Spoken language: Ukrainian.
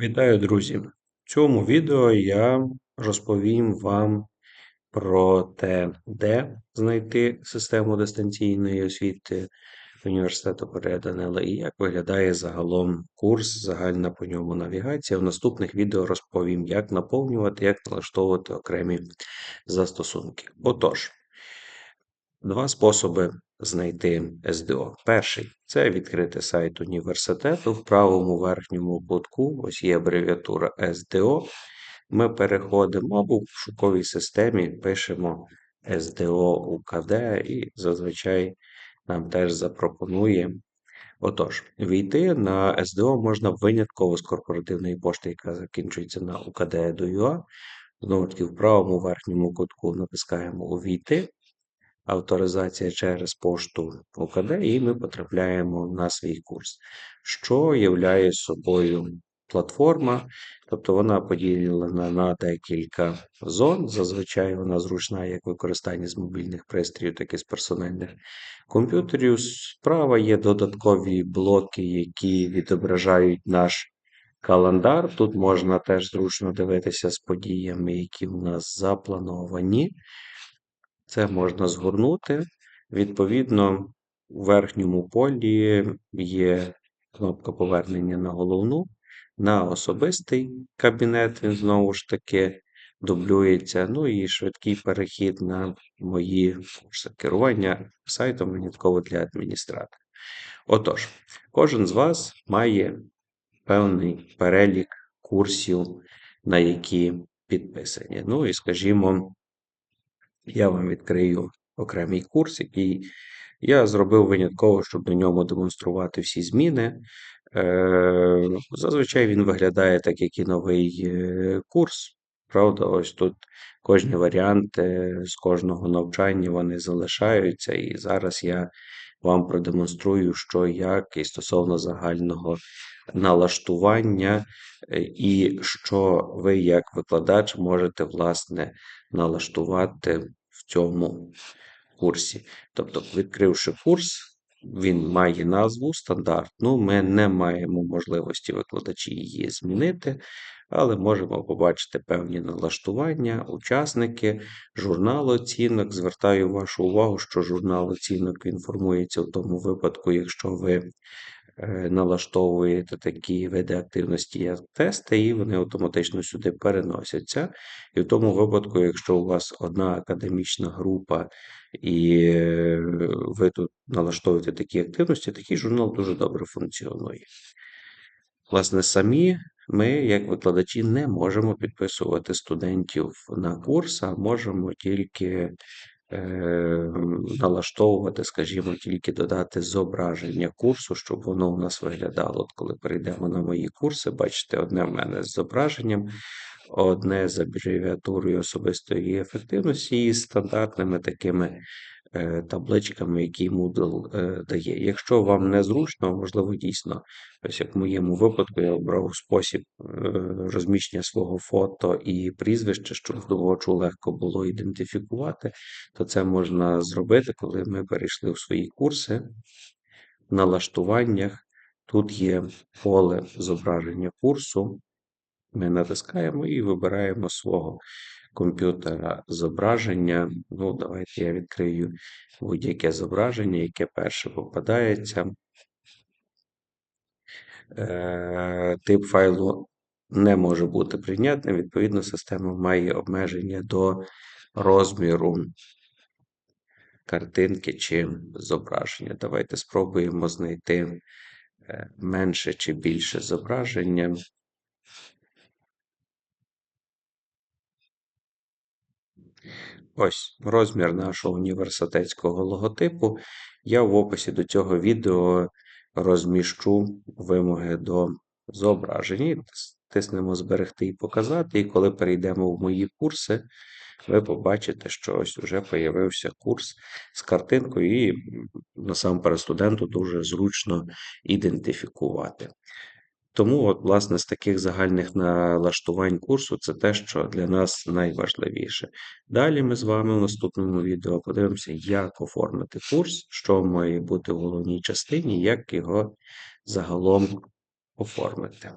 Вітаю, друзі! В цьому відео я розповім вам про те, де знайти систему дистанційної освіти університету Корея Данила і як виглядає загалом курс, загальна по ньому навігація. В наступних відео розповім, як наповнювати, як налаштовувати окремі застосунки. Отож, Два способи знайти СДО. Перший це відкрити сайт університету. В правому верхньому кутку ось є абревіатура СДО. Ми переходимо або в шуковій системі пишемо СДО УКД і зазвичай нам теж запропонує. Отож, війти на СДО можна винятково з корпоративної пошти, яка закінчується на UKD.edu.ua. Знову таки, в правому верхньому кутку натискаємо Увійти авторизація через пошту УКД, і ми потрапляємо на свій курс, що являє собою платформа, тобто вона поділена на декілька зон. Зазвичай вона зручна як використання з мобільних пристроїв, так і з персональних комп'ютерів. Справа є додаткові блоки, які відображають наш. Календар тут можна теж зручно дивитися з подіями, які у нас заплановані. Це можна згорнути. Відповідно, у верхньому полі є кнопка повернення на головну, на особистий кабінет, він знову ж таки дублюється. Ну і швидкий перехід на мої курси. Керування сайтом винятково для адміністратора. Отож, кожен з вас має певний перелік курсів, на які підписані. Ну і, скажімо, я вам відкрию окремий курс, який я зробив винятково, щоб на ньому демонструвати всі зміни. Е, зазвичай він виглядає так, як і новий е, курс. Правда, ось тут кожні варіанти з кожного навчання вони залишаються. І зараз я вам продемонструю, що як і стосовно загального налаштування, е, і що ви, як викладач, можете власне налаштувати в цьому курсі. Тобто, відкривши курс, він має назву стандартну. Ми не маємо можливості викладачі її змінити, але можемо побачити певні налаштування, учасники, журнал оцінок. Звертаю вашу увагу, що журнал оцінок інформується в тому випадку, якщо ви налаштовуєте такі види активності, як тести, і вони автоматично сюди переносяться. І в тому випадку, якщо у вас одна академічна група, і е, ви тут налаштовуєте такі активності, такий журнал дуже добре функціонує. Власне, самі ми, як викладачі, не можемо підписувати студентів на курс, а можемо тільки Е, налаштовувати, скажімо, тільки додати зображення курсу, щоб воно у нас виглядало. От коли перейдемо на мої курси, бачите, одне в мене з зображенням, одне з абревіатурою особистої ефективності і стандартними такими табличками, які Moodle е, дає. Якщо вам не зручно, можливо, дійсно, ось як в моєму випадку, я обрав спосіб е, розміщення свого фото і прізвища, щоб вдовочу легко було ідентифікувати, то це можна зробити, коли ми перейшли в свої курси в налаштуваннях. Тут є поле зображення курсу. Ми натискаємо і вибираємо свого комп'ютера зображення. Ну, давайте я відкрию будь-яке зображення, яке перше попадається. Е, тип файлу не може бути прийнятним. Відповідно, система має обмеження до розміру картинки чи зображення. Давайте спробуємо знайти е, менше чи більше зображення. Ось розмір нашого університетського логотипу. Я в описі до цього відео розміщу вимоги до зображень. Тиснемо Зберегти і показати. І коли перейдемо в мої курси, ви побачите, що ось вже з'явився курс з картинкою, і насамперед студенту дуже зручно ідентифікувати. Тому, от, власне, з таких загальних налаштувань курсу це те, що для нас найважливіше. Далі ми з вами в наступному відео подивимося, як оформити курс, що має бути в головній частині, як його загалом оформити.